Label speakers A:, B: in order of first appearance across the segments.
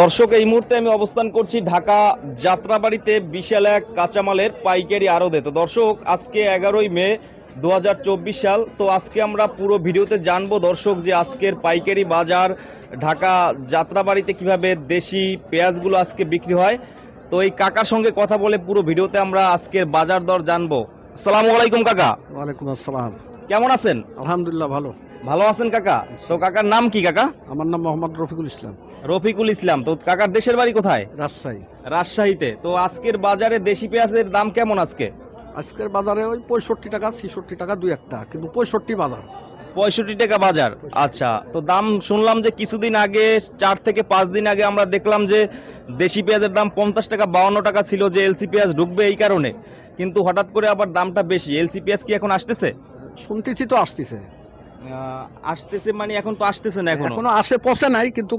A: দর্শক এই মুহূর্তে আমি অবস্থান করছি ঢাকা যাত্রাবাড়িতে বিশাল এক কাঁচামালের পাইকারি আড়তে। তো দর্শক আজকে এগারোই মে দু হাজার চব্বিশ সাল। তো আজকে আমরা পুরো ভিডিওতে জানব দর্শক যে আজকের পাইকারি বাজার ঢাকা যাত্রাবাড়িতে কীভাবে দেশি পেঁয়াজগুলো আজকে বিক্রি হয়। তো এই কাকার সঙ্গে কথা বলে পুরো ভিডিওতে আমরা আজকের বাজার দর জানব। আসসালামু আলাইকুম কাকা।
B: ওয়ালাইকুম আসসালাম।
A: কেমন আছেন?
B: আলহামদুলিল্লাহ ভালো।
A: ভালো আছেন কাকা? তো কাকার নাম কি কাকা?
B: আমার নাম মোহাম্মদ রফিকুল ইসলাম।
A: রফিকুল ইসলাম। তো কাকার দেশের বাড়ি কোথায়?
B: রাজশাহী।
A: রাজশাহীতে। তো আজকের বাজারে দেশি পেঁয়াজের দাম কেমন আজকে?
B: আজকের বাজারে ওই পঁয়ষট্টি টাকা ছেষট্টি টাকা দুই একটা কিন্তু পঁয়ষট্টি বাজার।
A: পঁয়ষট্টি টাকা বাজার। আচ্ছা তো দাম শুনলাম যে কিছুদিন আগে চার থেকে পাঁচ দিন আগে আমরা দেখলাম যে দেশি পেঁয়াজের দাম পঞ্চাশ টাকা বাউন্ন টাকা ছিল যে এলসি পেঁয়াজ ঢুকবে এই কারণে। কিন্তু হঠাৎ করে আবার দামটা বেশি। এলসি পেঁয়াজ কি এখন আসতেছে?
B: শুনতেছি তো আসতেছে।
A: আসতেছে মানে এখন তো আসতেছে না এখনও।
B: এখনও আসে পচে নাই কিন্তু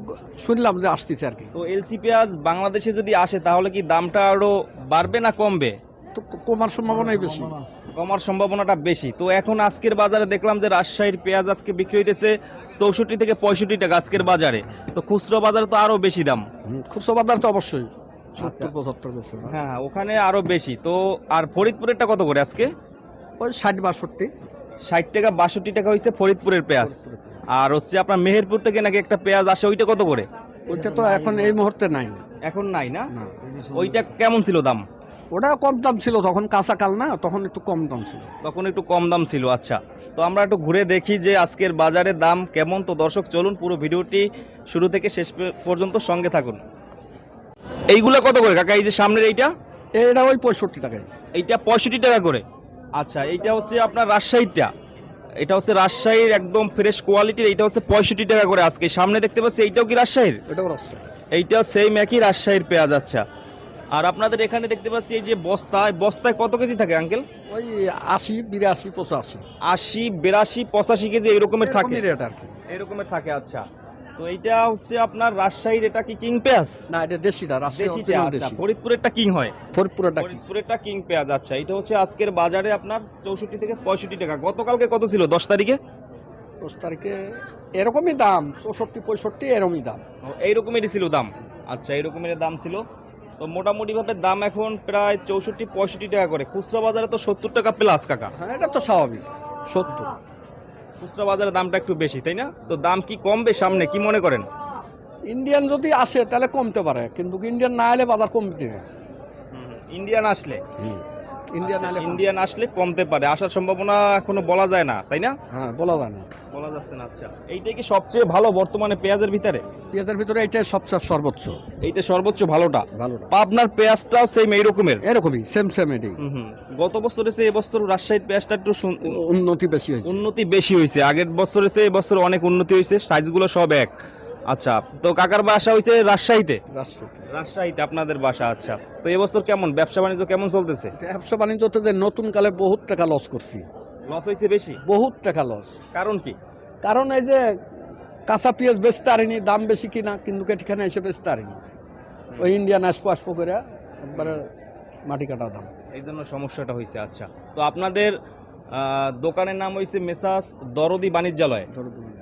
B: শুনলাম যে আসতেছে আর কি।
A: তো এলসি পেঁয়াজ বাংলাদেশে যদি আসে তাহলে কি দামটা আরও বাড়বে না কমবে?
B: তো কমার সম্ভাবনাই বেশি।
A: কমার সম্ভাবনাটা বেশি। তো এখন আজকের বাজারে দেখলাম যে রাজশাহীর পেঁয়াজ আজকে বিক্রি হইতেছে চৌষট্টি থেকে পঁয়ষট্টি টাকা আজকের বাজারে। তো খুচরো বাজারে তো আরও বেশি দাম।
B: খুচরো বাজার তো অবশ্যই।
A: আচ্ছা।
B: সত্তর পঁচাত্তর
A: হ্যাঁ ওখানে আরও বেশি। তো আর ফরিদপুরেরটা কত করে আজকে?
B: ওই ষাট বাষট্টি।
A: ষাট টাকা বাষট্টি টাকা হয়েছে ফরিদপুরের পেঁয়াজ। আর হচ্ছে আপনার মেহেরপুর থেকে নাকি একটা পেঁয়াজ আসে ওইটা কত করে?
B: ওইটা তো এখন এই মুহূর্তে নাই।
A: এখন নাই না? ওইটা কেমন ছিল দাম?
B: ওটা কম দাম ছিল তখন কাঁচা কাল না তখন একটু কম দাম ছিল।
A: তখন একটু কম দাম ছিল আচ্ছা। তো আমরা একটু ঘুরে দেখি যে আজকের বাজারের দাম কেমন। তো দর্শক চলুন পুরো ভিডিওটি শুরু থেকে শেষ পর্যন্ত সঙ্গে থাকুন। এইগুলো কত করে কাকা? এই যে সামনের এইটা?
B: এটা ওই পঁয়ষট্টি টাকায়।
A: এইটা পঁয়ষট্টি টাকা করে। আচ্ছা এইটা হচ্ছে আপনার রাজশাহীটা। এটা হচ্ছে রাজশাহীর একদম ফ্রেশ কোয়ালিটির এইটা হচ্ছে পঁয়ষট্টি টাকা করে আজকে। সামনে দেখতে পাচ্ছি এইটাও কি রাজশাহীর?
B: এটাও রাস্তা
A: এইটাও সেম একই রাজশাহীর পেঁয়াজ আচ্ছা। আর আপনাদের এখানে দেখতে পাচ্ছি এই যে বস্তায় বস্তায় কত কেজি থাকে আঙ্কেল
B: ওই আশি বিরাশি পঁচাশি।
A: আশি বিরাশি পঁচাশি কেজি এইরকমের থাকে।
B: এরকমই রেট আর কি।
A: এরকমের থাকে আচ্ছা। তো এইটা হচ্ছে আপনার রাজশাহীর এটা কি কিং পেঁয়াজ?
B: না এটা দেশিটা রাজশাহী
A: দেশিটা আচ্ছা ফরিদপুরেরটা কিং হয়?
B: ফরিদপুরেরটা
A: ফরিদপুরেরটা কিং পেঁয়াজ আচ্ছা এটা হচ্ছে আজকের বাজারে আপনার চৌষট্টি থেকে পঁয়ষট্টি টাকা। গতকালকে কত ছিল? দশ তারিখে?
B: দশ তারিখে এরকমই দাম চৌষট্টি পঁয়ষট্টি এরকমই দাম।
A: এইরকমেরই ছিল দাম? আচ্ছা এইরকমের দাম ছিল। তো মোটামুটি ভাবে দাম এখন প্রায় চৌষট্টি পঁয়ষট্টি টাকা করে। খুচরা বাজারে তো সত্তর টাকা প্লাস কাকা।
B: হ্যাঁ এটা তো স্বাভাবিক সত্তর।
A: খুচরা বাজারে দামটা একটু বেশি তাই না? তো দাম কি কমবে সামনে কি মনে করেন?
B: ইন্ডিয়ান যদি আসে তাহলে কমতে পারে কিন্তু ইন্ডিয়ান না এলে বাজার কমতে
A: ইন্ডিয়ান আসলে।
B: ইন্ডিয়ান
A: আচ্ছা, ইন্ডিয়ান আসলে কমতে পারে আসার সম্ভাবনা এখনও বলা যায় না তাই না?
B: হ্যাঁ বলা যায় না।
A: বলা যাচ্ছে না আচ্ছা। এইটাই কি সবচেয়ে ভালো বর্তমানে পেঁয়াজের ভিতরে?
B: পেঁয়াজের ভিতরে এটাই সবচেয়ে সর্বোচ্চ।
A: এইটা সর্বোচ্চ ভালোটা?
B: ভালোটা।
A: পাবনার পেঁয়াজটাও সেম এইরকমের?
B: এরকমই সেম সেম এটাই।
A: গত বছরে সে এবছর রাজশাহীর পেঁয়াজটা একটু
B: উন্নতি বেশি হয়েছে।
A: উন্নতি বেশি হয়েছে। আগের বছরে সে এবছর অনেক উন্নতি হয়েছে সাইজগুলো সব এক। আচ্ছা তো কাকার বাসা হয়েছে রাজশাহীতে?
B: রাজশাহীতে।
A: রাজশাহীতে আপনাদের বাসা আচ্ছা। তো এবছর কেমন? ব্যবসা বাণিজ্য কেমন চলতেছে?
B: ব্যবসা বাণিজ্যতে যে নতুন কালে বহুত টাকা লস করছি।
A: লস হয়েছে বেশি?
B: বহুত টাকা লস
A: কারণ কি?
B: কারণ এই যে কাঁচা পেঁয়াজ বেচতে পারিনি দাম বেশি কিনা কিন্তু এখানে এসে বেচতে পারিনি ওই ইন্ডিয়ান আসপো আসপো করে একবারে মাটি কাটা দাম।
A: এই জন্য সমস্যাটা হয়েছে আচ্ছা। তো আপনাদের দোকানের নাম হয়েছে মেসাস দরদি বাণিজ্যালয়।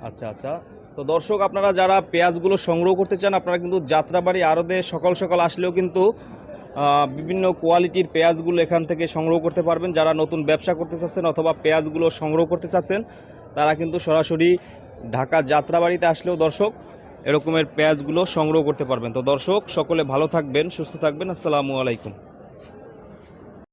A: আচ্ছা আচ্ছা। তো দর্শক, আপনারা যারা পেঁয়াজগুলো সংগ্রহ করতে চান, আপনারা কিন্তু যাত্রাবাড়ি আরদে সকাল সকাল আসলেও কিন্তু বিভিন্ন কোয়ালিটির পেঁয়াজগুলো এখান থেকে সংগ্রহ করতে পারবেন। যারা নতুন ব্যবসা করতে চাচ্ছেন অথবা পেঁয়াজগুলো সংগ্রহ করতে চাচ্ছেন, তারা কিন্তু সরাসরি ঢাকা যাত্রাবাড়িতে আসলেও দর্শক, এরকমের পেঁয়াজগুলো সংগ্রহ করতে পারবেন। তো দর্শক, সকলে ভালো থাকবেন, সুস্থ থাকবেন। আসসালামু আলাইকুম।